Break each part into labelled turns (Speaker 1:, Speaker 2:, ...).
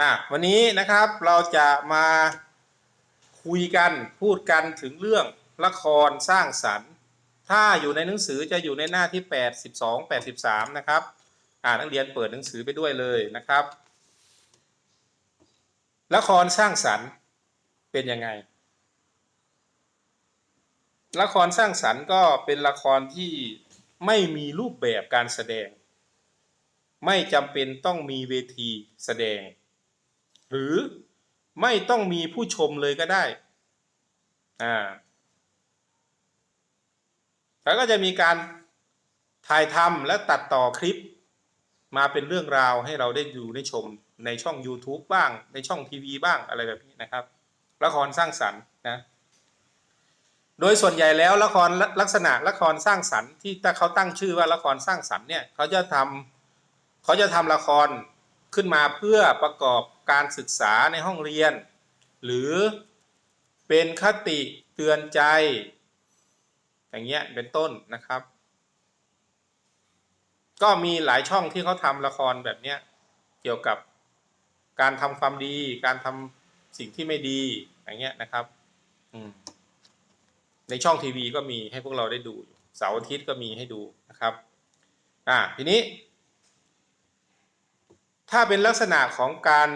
Speaker 1: อะวันนี้นะครับเราจะมาคุยกันพูดกันถึงเรื่องละครสร้างสรรค์ ถ้าอยู่ในหนังสือจะอยู่ในหน้าที่82 83 นะครับอ่านักเรียนเปิดหนังสือไปด้วยเลยนะครับ ละครสร้างสรรค์เป็นยังไง ละครสร้างสรรค์ก็เป็นละครที่ไม่มีรูปแบบการแสดง ไม่จำเป็นต้องมีเวทีแสดง หรือไม่ต้องมีผู้ชมเลยก็ได้ อ่า แล้วก็จะมีการถ่ายทำและตัดต่อคลิป มาเป็นเรื่องราวให้เราได้ดูได้ชมในช่อง YouTube บ้าง ในช่องทีวีบ้างอะไรแบบนี้นะครับ ละครสร้างสรรค์นะ โดยส่วนใหญ่แล้วละครลักษณะละครสร้างสรรค์ที่ถ้าเขาตั้งชื่อว่าละครสร้างสรรค์เนี่ยเขาจะทำเขาจะทำละคร ขึ้นมาเพื่อประกอบการศึกษาในห้องเรียน หรือเป็นคติเตือนใจ อย่างเงี้ยเป็นต้นนะครับ ก็มีหลายช่องที่เขาทำละครแบบเนี้ยเกี่ยวกับการทำความดี การทำสิ่งที่ไม่ดีอย่างเงี้ยนะครับในช่องทีวีก็มีให้พวกเราได้ดูเสาร์อาทิตย์ก็มีให้ดูนะครับ อ่าทีนี้ ถ้าเป็นลักษณะของการ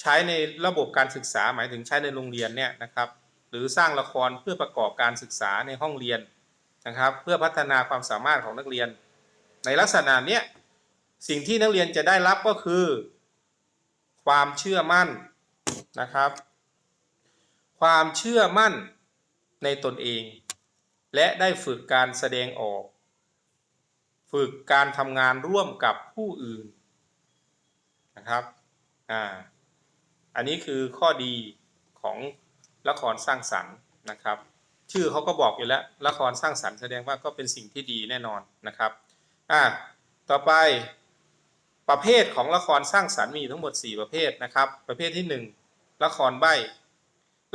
Speaker 1: ใช้ในระบบการศึกษาหมายถึงใช้ในโรงเรียนเนี่ยนะครับ หรือสร้างละครเพื่อประกอบการศึกษาในห้องเรียนนะครับ เพื่อพัฒนาความสามารถของนักเรียน ในลักษณะเนี้ยสิ่งที่นักเรียนจะได้รับก็คือ ความเชื่อมั่นนะครับ ความเชื่อมั่นในตนเอง และได้ฝึกการแสดงออก ฝึกการทำงานร่วมกับผู้อื่น นะครับอ่าอันนี้คือข้อดีของละครสร้างสรรค์นะครับ ชื่อเขาก็บอกอยู่แล้วละครสร้างสรรค์แสดงว่าก็เป็นสิ่งที่ดีแน่นอนนะครับอ่าต่อไปประเภทของละครสร้างสรรค์มีทั้งหมด 4 ประเภทนะครับ ประเภทที่ 1 ละครใบ้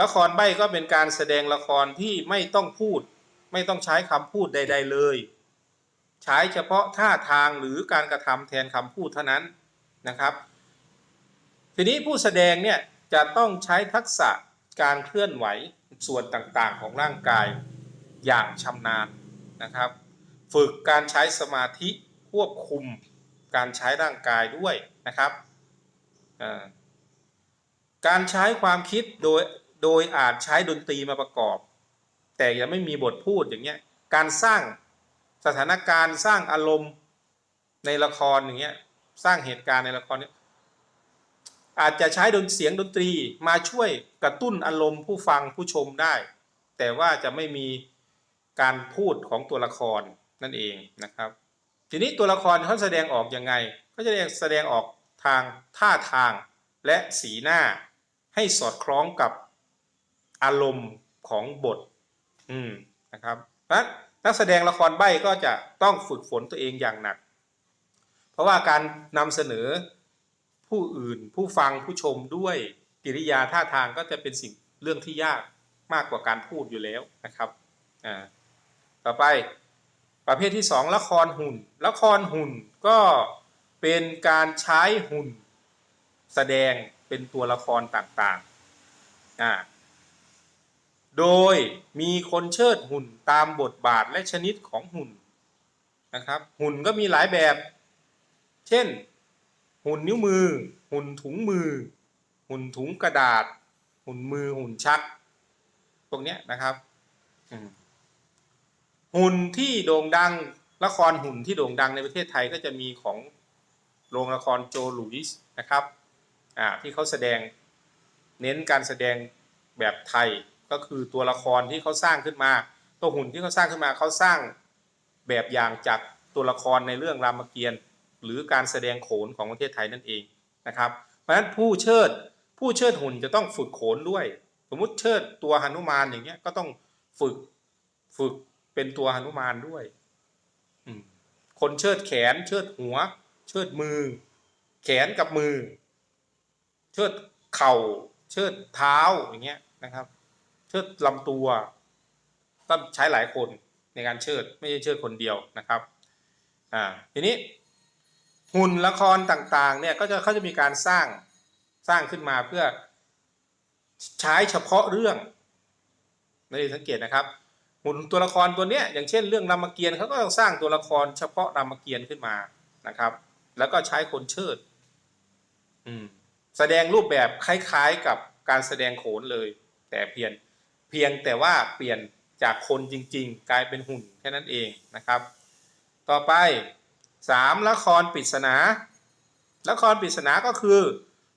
Speaker 1: ละครใบ้ก็เป็นการแสดงละครที่ไม่ต้องพูด ไม่ต้องใช้คำพูดใด ๆเลย ใช้เฉพาะท่าทางหรือการกระทำแทนคำพูดเท่านั้น นะครับ ทีนี้ผู้แสดงเนี่ยจะต้องใช้ทักษะการเคลื่อนไหวส่วนต่างๆของร่างกายอย่างชำนาญนะครับ ฝึกการใช้สมาธิควบคุมการใช้ร่างกายด้วยนะครับ การใช้ความคิดโดยโดยอาจใช้ดนตรีมาประกอบ แต่ยังไม่มีบทพูดอย่างเงี้ยการสร้างสถานการณ์สร้างอารมณ์ในละครอย่างเงี้ย สร้างเหตุการณ์ในละครนี้อาจจะใช้ดนเสียงดนตรีมาช่วยกระตุ้นอารมณ์ผู้ฟังผู้ชมได้ แต่ว่าจะไม่มีการพูดของตัวละครนั่นเองนะครับ ทีนี้ตัวละครเขาแสดงออกยังไงก็จะแสดงออกทางท่าทางและสีหน้า ให้สอดคล้องกับอารมณ์ของบท อืมนะครับนั้นนักแสดงละครใบ้ก็จะต้องฝึกฝนตัวเองอย่างหนัก เพราะว่าการนำเสนอผู้อื่นผู้ฟังผู้ชมด้วยกิริยาท่าทางก็จะเป็นสิ่งเรื่องที่ยากมากกว่าการพูดอยู่แล้วนะครับอ่าต่อไปประเภทที่ 2 ละครหุ่น ละครหุ่นก็เป็นการใช้หุ่น แสดงเป็นตัวละครต่างๆอ่าโดยมีคนเชิดหุ่นตามบทบาทและชนิดของหุ่นนะครับ หุ่นก็มีหลายแบบ เช่น หุ่นนิ้วมือ หุ่นถุงมือ หุ่นถุงกระดาษ หุ่นมือหุ่นชักตรงนี้นะครับหุ่นที่โด่งดังละครหุ่นที่โด่งดังในประเทศไทยก็จะมีของโรงละครโจลูอิสนะครับที่เขาแสดงเน้นการแสดงแบบไทยก็คือตัวละครที่เขาสร้างขึ้นมา ตัวหุ่นที่เขาสร้างขึ้นมาเขาสร้างแบบอย่างจากตัวละครในเรื่องรามเกียรติ์ หรือการแสดงโขนของประเทศไทยนั่นเองนะครับ เพราะฉะนั้นผู้เชิดผู้เชิดหุ่นจะต้องฝึกโขนด้วย สมมุติเชิดตัวหนุมานอย่างเงี้ยก็ต้องฝึกฝึกเป็นตัวหนุมานด้วยคนเชิดแขน เชิดหัว เชิดมือ แขนกับมือ เชิดเข่า เชิดเท้าอย่างเงี้ยนะครับ เชิดลำตัวต้องใช้หลายคนในการเชิดไม่ใช่เชิดคนเดียวนะครับ อ่าทีนี้ หุ่นละครต่างๆเนี่ยก็จะเขาจะมีการสร้างสร้างขึ้นมาเพื่อใช้เฉพาะเรื่องไม่สังเกตนะครับ หุ่นตัวละครตัวเนี้ยอย่างเช่นเรื่องรามเกียรติ์เขาก็ต้องสร้างตัวละครเฉพาะรามเกียรติ์ขึ้นมานะครับ แล้วก็ใช้คนเชิด อืมแสดงรูปแบบคล้ายๆกับการแสดงโขนเลย แต่เพียงเพียงแต่ว่าเปลี่ยนจากคนจริง ๆ กลายเป็นหุ่นแค่นั้นเองนะครับ ต่อไป สามละครปริศนาละครปริศนาก็คือ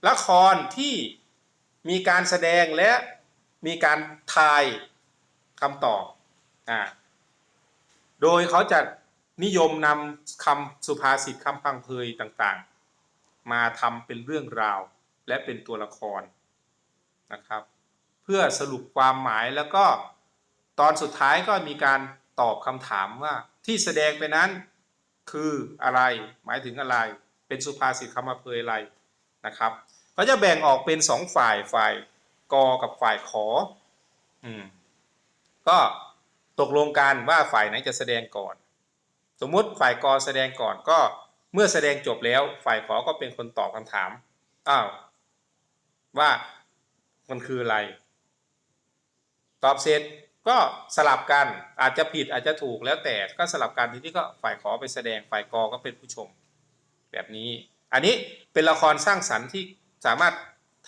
Speaker 1: ละครที่มีการแสดงและมีการทายคำตอบอ่าโดยเขาจะนิยมนำคำสุภาษิตคำพังเพยต่างๆ มาทำเป็นเรื่องราวและเป็นตัวละครนะครับ เพื่อสรุปความหมายแล้วก็ตอนสุดท้ายก็มีการตอบคำถามว่าที่แสดงไปนั้น คืออะไร หมายถึงอะไร เป็นสุภาษิตคำพังเพยอะไรนะครับ ก็จะแบ่งออกเป็นสองฝ่ายฝ่ายกอกับฝ่ายขออืมก็ตกลงกันว่าฝ่ายไหนจะแสดงก่อน สมมุติฝ่ายกอแสดงก่อนก็เมื่อแสดงจบแล้ว ฝ่ายขอก็เป็นคนตอบคำถามอ้าวว่ามันคืออะไร ตอบเสร็จ ก็สลับกันอาจจะผิดอาจจะถูกแล้วแต่ก็สลับกันทีนี้ก็ฝ่ายขอไปแสดงฝ่ายกอก็เป็นผู้ชม แบบนี้ อันนี้เป็นละครสร้างสรรค์ที่สามารถ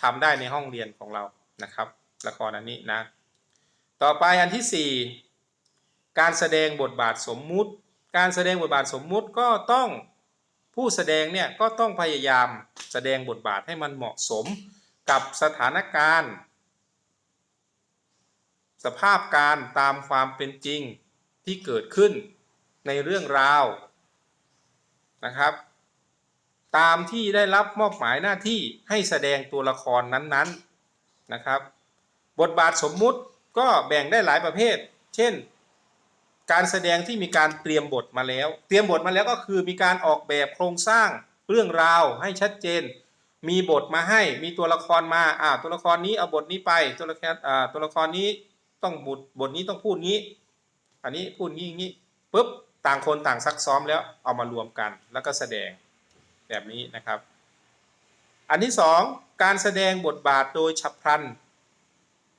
Speaker 1: ทำได้ในห้องเรียนของเรานะครับ ละครอันนี้นะ ต่อไปอันที่ 4 การแสดงบทบาทสมมุติ การแสดงบทบาทสมมุติก็ต้องผู้แสดงเนี่ยก็ต้องพยายามแสดงบทบาทให้มันเหมาะสมกับสถานการณ์ สภาพการตามความเป็นจริงที่เกิดขึ้นในเรื่องราวนะครับ ตามที่ได้รับมอบหมายหน้าที่ให้แสดงตัวละครนั้นๆนะครับ บทบาทสมมุติก็แบ่งได้หลายประเภท เช่น การแสดงที่มีการเตรียมบทมาแล้ว เตรียมบทมาแล้วก็คือมีการออกแบบโครงสร้างเรื่องราวให้ชัดเจน มีบทมาให้มีตัวละครมาอ่าตัวละครนี้เอาบทนี้ไปตัวละครอ่าตัวละครนี้ ต้องบทบทนี้ต้องพูดงี้ อันนี้พูดงี้งี้ปุ๊บต่างคนต่างซักซ้อมแล้วเอามารวมกันแล้วก็แสดงแบบนี้นะครับ อันที่สองการแสดงบทบาทโดยฉับพลัน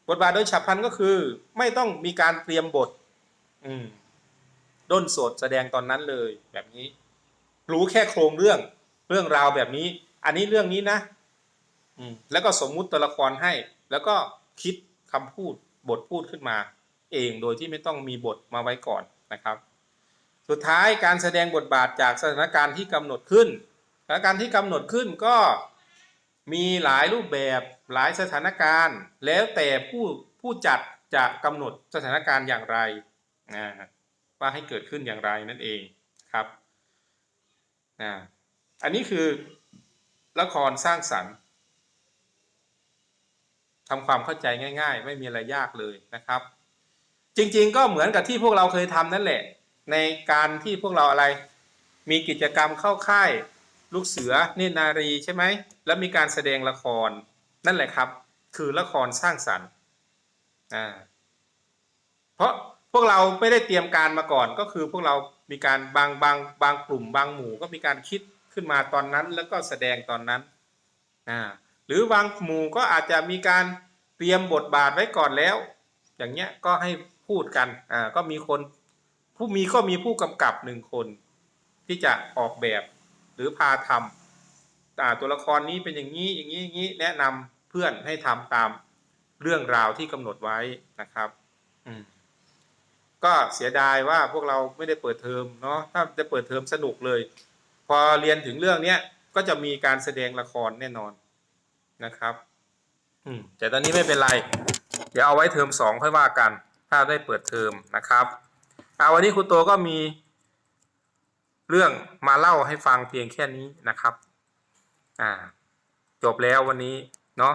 Speaker 1: บทบาทโดยฉับพลันก็คือ ไม่ต้องมีการเตรียมบท อืมด้นสดแสดงตอนนั้นเลยแบบนี้ รู้แค่โครงเรื่องเรื่องราวแบบนี้ อันนี้เรื่องนี้นะ อืมแล้วก็สมมุติตัวละครให้ แล้วก็คิดคำพูด บทพูดขึ้นมาเองโดยที่ไม่ต้องมีบทมาไว้ก่อนนะครับ สุดท้ายการแสดงบทบาทจากสถานการณ์ที่กำหนดขึ้น สถานการณ์ที่กำหนดขึ้นก็มีหลายรูปแบบหลายสถานการณ์ แล้วแต่ผู้ผู้จัดจะกำหนดสถานการณ์อย่างไรนะว่าให้เกิดขึ้นอย่างไรนั่นเองครับนะอันนี้คือละครสร้างสรรค์ ทำความเข้าใจง่าย ๆ ไม่มีอะไรยากเลยนะครับ จริงๆก็เหมือนกับที่พวกเราเคยทำนั่นแหละ ในการที่พวกเราอะไร มีกิจกรรมเข้าค่าย ลูกเสือเนตรนารีใช่ไหมแล้วมีการแสดงละครนั่นแหละครับ คือละครสร้างสรรค์อ่าเพราะพวกเราไม่ได้เตรียมการมาก่อนก็คือพวกเรามีการบางบางบางกลุ่มบางหมู่ก็มีการคิดขึ้นมาตอนนั้น แล้วก็แสดงตอนนั้นอ่า หรือบางหมู่ก็อาจจะมีการเตรียมบทบาทไว้ก่อนแล้ว อย่างเงี้ยก็ให้พูดกันอ่าก็มีคนผู้มีก็มีผู้กำกับหนึ่งคน ที่จะออกแบบหรือพาทำอ่าตัวละครนี้เป็นอย่างนี้อย่างนี้อย่างนี้แนะนำเพื่อนให้ทำตามเรื่องราวที่กำหนดไว้นะครับอืมก็เสียดายว่าพวกเราไม่ได้เปิดเทอมเนาะถ้าจะเปิดเทอมสนุกเลย พอเรียนถึงเรื่องเนี้ยก็จะมีการแสดงละครแน่นอน นะครับ อืมแต่ตอนนี้ไม่เป็นไร เดี๋ยวเอาไว้เทอมสองค่อยว่ากัน ถ้าได้เปิดเทอมนะครับเอาวันนี้ครูโตก็มีเรื่องมาเล่าให้ฟังเพียงแค่นี้นะครับ อ่า จบแล้ววันนี้ เนาะ